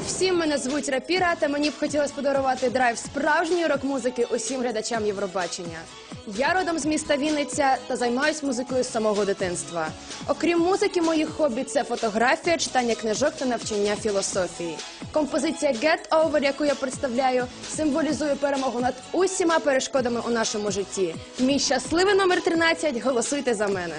Привіт всім! Мене звуть Рапіра, та мені б хотілося подарувати драйв справжньої рок-музики усім глядачам Євробачення. Я родом з міста Вінниця та займаюсь музикою з самого дитинства. Окрім музики, моїх хобі це фотографія, читання книжок та навчання філософії. Композиція Get Over, яку я представляю, символізує перемогу над усіма перешкодами у нашому житті. Мій щасливий номер 13 – Голосуйте за мене.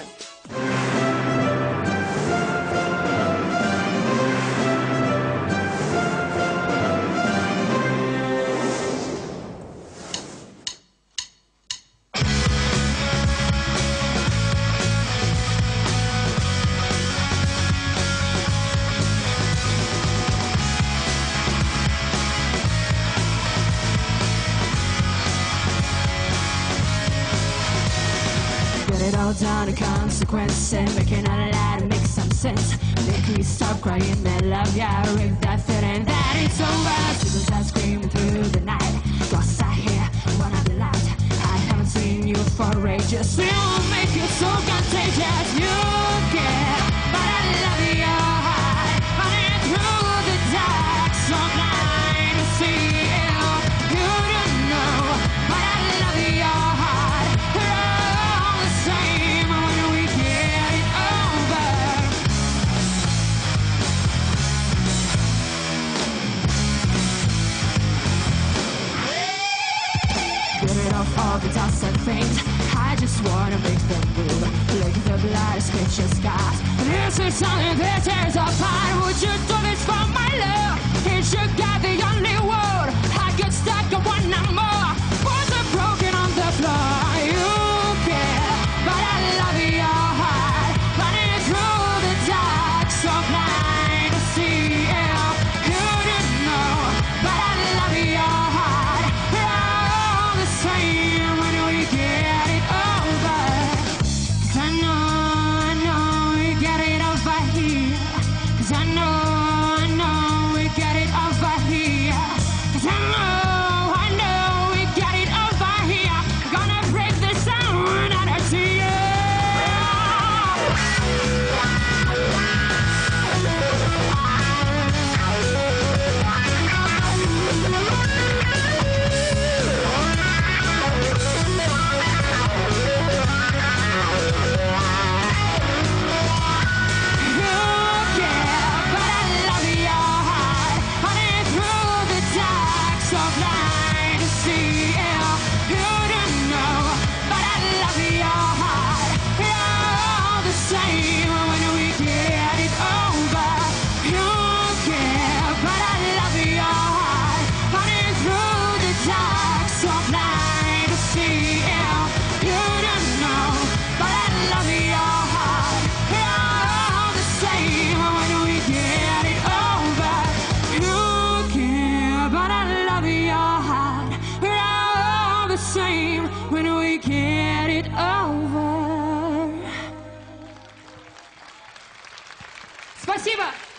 All down to consequence and making a lot to make some sense. Make me stop crying that love, yeah, rip that feeling that it's over. People start screaming through the night. Cause I hear one of the light. I haven't seen you for ages. it's all so faint. I just wanna make them move. Look at the blood, scripture scars. This is something, this is a fire. Спасибо!